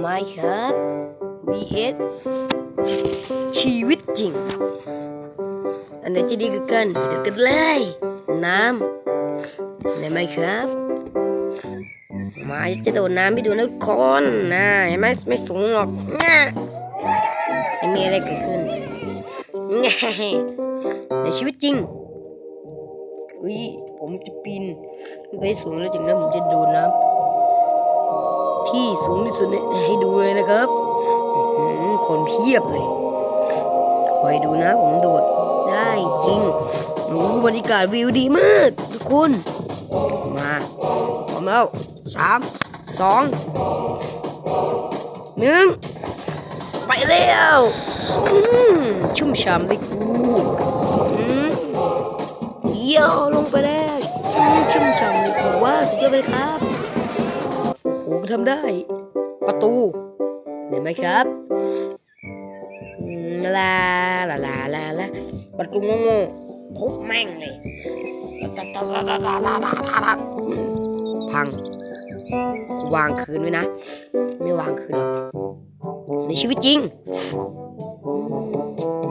ไม่ครับ vs ชีวิตจริง อันไหนจะดีกว่ากันไปดูกันเลยน้ำได้ไหมครับมาจะโดนน้ำไม่ดูนะทุกคนนะเห็นไหมไม่สูงหรอกนะไม่มีอะไรเกิดขึ้นแง่ในชีวิตจริงอุ้ยผมจะปีนไปสูงแล้วจากนั้นผมจะโดนน้ำ ที่สูงที่สุดเนี่ยให้ดูเลยนะครับคนเพียบเลยคอยดูนะผมโดดได้จริงโอ้บรรยากาศวิวดีมาก ทุกคน มาพร้อมแล้วสามสองหนึ่งไปแล้วชุ่มฉ่ำเลยกูเยี่ยวลงไปแล้วชุ่มฉ่ำเลยกูว่าสุดยอดเลยครับ ทำได้ ประตู เห็นไหมครับอืมลาลาลาลาลาประตูโง่ๆทุบแม่งเลยพัง วางคืนไว้นะ ไม่วางคืนหรอกในชีวิตจริง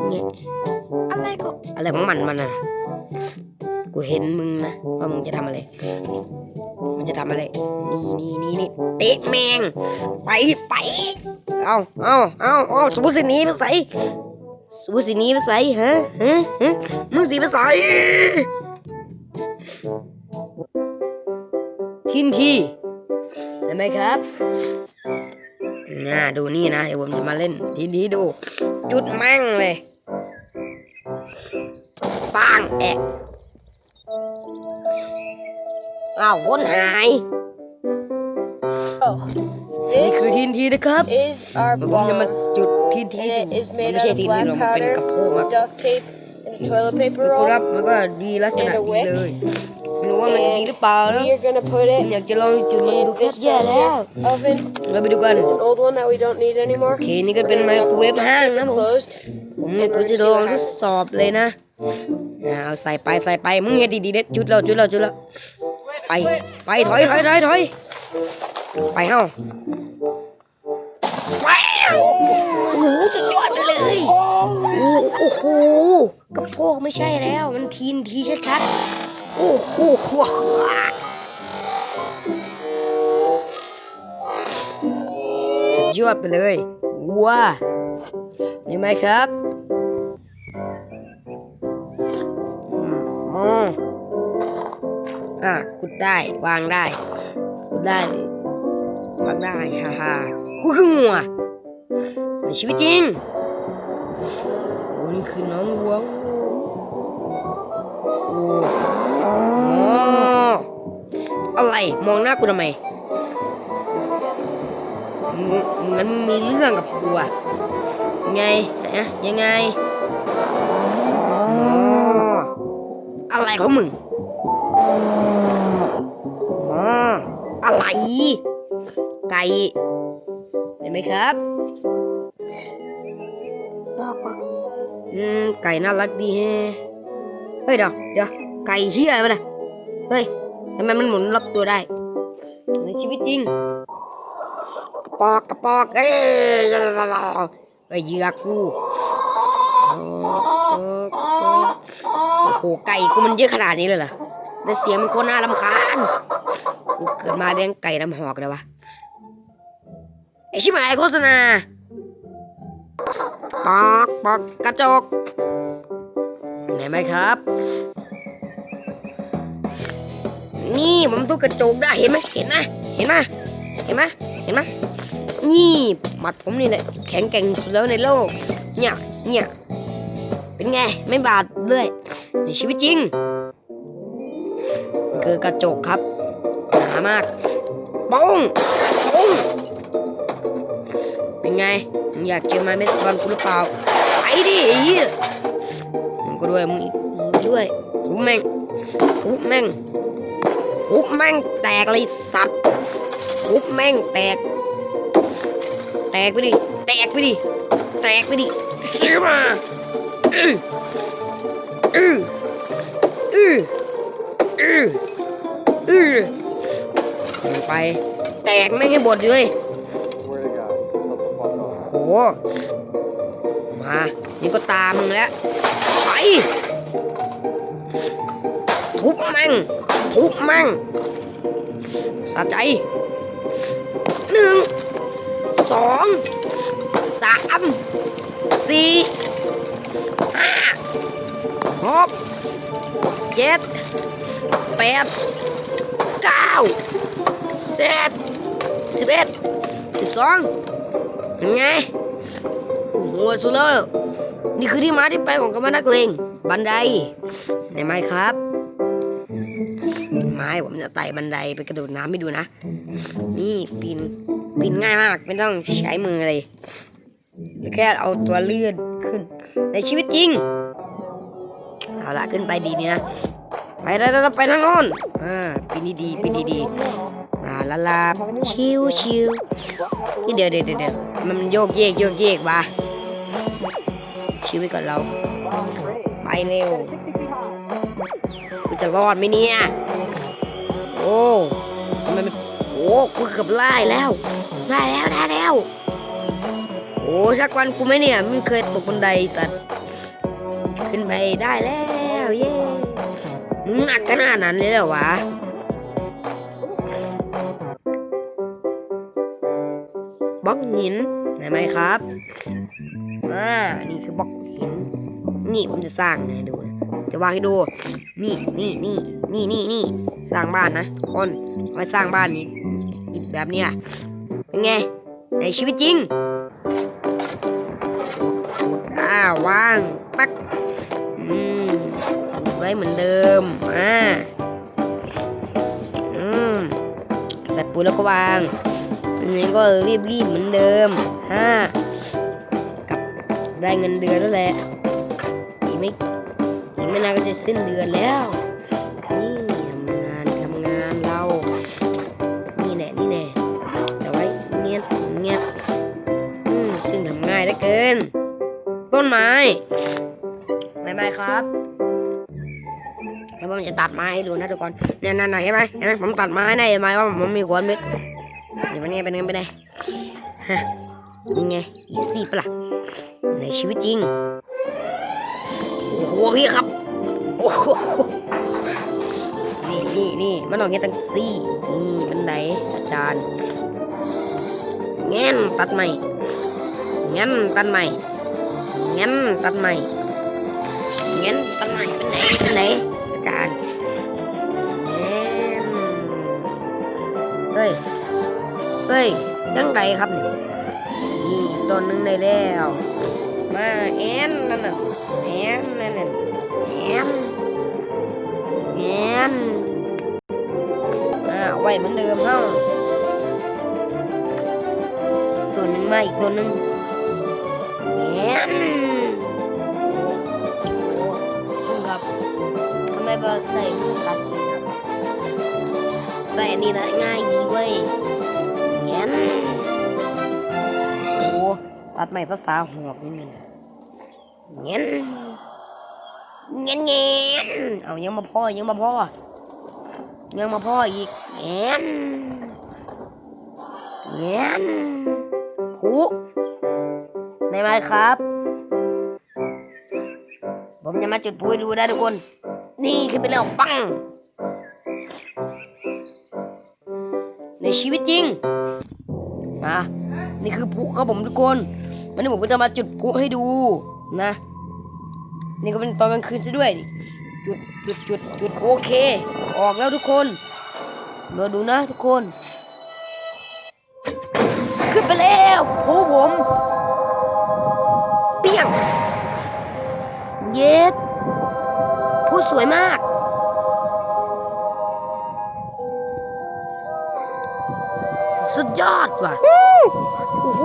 เนี่ยอะไรก็อะไรของมันมันอะ กูเห็นมึงนะว่ามึงจะทำอะไร มันจะทำอะไร นี่นี่นี่นี่เตะแมง ไปไป เอาเอาเอาเอาสมมติสินี้ไปใส่สมมติสินี้ไปใส่ฮะฮะฮะมึงสิไปใส่ทินทีเห็นไหมครับน่าดูนี่นะเดี๋ยวผมจะมาเล่นทีนี้ดู จุดแม่งเลยปังแอะ อ้าววนหาย Oh, นี่ this คือทีนทีนะครับ is our ผมจะมา bomb. จุดทีนที And it is ไม่ made ใช่ out ที of นที black หรอกมันเป็น powder, กระโปรงอะ duct tape, and a toilet paper ดูครับ roll. มันก็ดีลักษณะ and a ดี wick เลยไม่รู้ว่ามันดีหรือเปล่านะ We are gonna put ผม it อยากจะลองจุดมัน in ดูครับ this แย่แล้ว toaster oven. เราไปดูกัน It's an old one that we don't need โอ anymore. เค นี่ก็เป็น We're ไม gonna โครเวฟ duct ห้าง tape นะ it ผม closed. ผม and ก็ we're จะ gonna ล see อง what ทด happens. สอบเลยนะอ่าเอาใส่ไปใส่ไปมึงอย่าดีๆเด็ดจุดเราจุดเราจุดเรา ไปไปถอยถอยถอยถอยไปเฮ้าว้าวโอ้โหสุดยอดไปเลยโอ้โหกระโพกไม่ใช่แล้ว มันทีนทีชัดๆโอ้โหสุดยอดไปเลยว้าเห็นไหมครับอืมอ๋อ อะขุดได้วางได้ขุดได้วางได้ฮ่าฮ่ากูคืองัวในชีวิตจริงโอ้นี่คือน้องวัวโอ้โอ้อะไรมองหน้ากูทำไมมึงงั้นมีเรื่องกับกูอะไงอะยังไงอออะไรของมึง ไรไก่เห็นไหมครับอืมไก่น่ารักดีแฮะเฮ้ยเดี๋ยวเดี๋ยวไก่เฮียอะไรวะเนี่ยเฮ้ยทำไมมันหมุนรอบตัวได้ในชีวิตจริงกระปอกกระปอกเอ้ยไปเหยื่อกูโอ้โหไก่กูมันเยอะขนาดนี้เลยเหรอแล้วเสียงมันโคตรน่ารำคาญกู เกิดมาเลี้ยงไก่น้ำหอกเลยวะไอชิบหายโฆษณาปอกปอกกระจกเห็นไหมครับ นี่ผมทุกกระจกได้เห็นไหมเห็นไหมเห็นไหมเห็นไหมเห็นไหมนี่หมัดผมนี่แหละแข็งแกร่งสุดแล้วในโลก เนี่ยเนี่ยเป็นไงไม่บาดเลยในชีวิตจริงมันคือกระจกครับหนามากป้องป้องเป็นไงมึงอยากเจอไม้เมสบอลกูหรือเปล่าไปดิไอ้เหี้ยมึงก็ด้วยมึงอีกมึงด้วยทุบแม่งทุบแม่งทุบแม่งแตกเลยสัตว์ทุบแม่งแตก แตกไปดิแตกไปดิแตกไปดิเสียมาอืออืออืออือ ไป แตกไม่ให้บดเลยโอ้มา นี่ก็ตามมึงแล้ว ไป ทุบแม่ง ทุบแม่งสะใจหนึ่งสองสามสี่ห้าหกเจ็ดแปดเก้า สิบสิบเอ็ดสิบสองยังไงโอ้โหสุดแล้วนี่คือที่มาที่ไปของคำว่านักเลงบันไดไหนไหมครับ ไม้ผมจะไต่บันไดไปกระโดดน้ำไม่ดูนะ นี่ปีนปีนง่ายมาก ไม่ต้องใช้มือเลย แค่เอาตัวเลื่อนขึ้น ในชีวิตจริง เอาละขึ้นไปดีนี่นะ ไปแล้วไปทางโน้นอ่าปีนดีๆปีนดีๆาละลาชิวชิวนี่เดี๋ยวเดี๋ยวเดี๋ยวมันโยกเยกโยกเยกว่ะชิวไว้ก่อนเรา ไปเร็วกูจะรอดไหมเนี่ย โอ้ทำไมมันโอ้กูเกือบไล่แล้วไล่แล้วได้แล้ว โอ้สักวันกูไหมเนี่ยไม่เคยตกบันไดสัตว์ขึ้นไปได้แล้ว เย้หนักขนาดนั้นเลยเหรอวะ ล็อกหินไหนไหมครับอ่านี่คือบล็อกหิน นี่ผมจะสร้างนะดู จะวางให้ดู นี่นี่นี่นี่นี่นี่สร้างบ้านนะทุกคนไว้สร้างบ้านนี้อิฐแบบเนี้ยเป็นไง ในชีวิตจริงอ่าวางปักอืมไว้เหมือนเดิมอ่าอืมใส่ปูนแล้วก็วาง นี้ก็รีบๆเหมือนเดิมห้ากับได้เงินเดือนแล้วแหละอีกไม่อีกไม่นานก็จะสิ้นเดือนแล้วนี่ทำงานทำงานเรา นี่แหละนี่แหละแต่ไว้เงียบเงียบอืมซึ่งทำง่ายเหลือเกิน ต้นไม้ไม้ไม้ครับแล้วผมจะตัดไม้ให้ดูนะทุกคนเนี่ยนั่นๆเห็นไหมเห็นไหมผมตัดไม้ได้เห็นไหมว่าผมมีขวานเม็ด เดี๋ยวมันเนี่ยเป็นไงเป็นไงฮะยังไงอีซี่ปะล่ะในชีวิตจริงโอ้โหพี่ครับโอ้โหนี่นี่นี่มันต้องเฮ็ดตั้งซี่นี่บันไดอาจารย์เงี้ยตัดใหม่เงี้ยตัดใหม่เงี้ยตัดใหม่เงี้ยตัดใหม่เป็นไหนเป็นไหนอาจารย์เงี้ยเฮ้ย เฮ้ยยังไงครับนี่นี่ต้นหนึ่งได้แล้ว มาแอนนั่นน่ะแอนนั่นน่ะแอนแอนอ่าไว้เหมือนเดิมเฮ้าตัวหนึ่งมาอีกตัวหนึ่งแอนครับทำไมบอใส่มือครับใส่นนี้นะง่ายดีเว้ย เงี้ยโอ้ตัดใหม่ภาษาหอกนี่มันเงี้ยเงี้ยเงี้ยเอายังมาพ่อยังมาพ่อยังมาพ่ออีกเงี้ยเงี้ยผูในไหมครับ ผมจะมาจุดพูให้ดูได้ทุกคน นี่ขึ้นไปแล้วปังในชีวิตจริง มานี่คือพลุครับผมทุกคนวันนี้ผมก็จะมาจุดพลุให้ดูนะ นี่ก็เป็นตอนกลางคืนซะด้วยจุดจุดจุดจุดโอเค ออกแล้วทุกคนมาดูนะทุกคน ขึ้นไปแล้วโอ้ผมเปี้ยง เย็ดผู้สวยมาก ยอดว่ะโอ้โห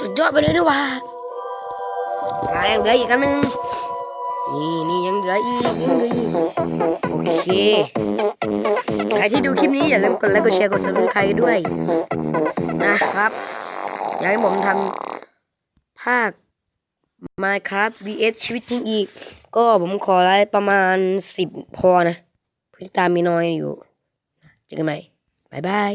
สุดยอดไปเลยนะว่ะอะยังเหลืออีกอันหนึงนี่นี่ยังเหลืออีกยังเหลืออีกโอเคใครที่ดูคลิปนี้อย่าลืมกดไลค์กดแชร์กดซับสไครต์ด้วย นะครับ อยากให้ผมทำภาค Minecraft vs ชีวิตจริงอีก ก็ผมขอไลค์ประมาณสิบพอนะพฤติตามมีน้อยอยู่เจอกันใหม่ บายบาย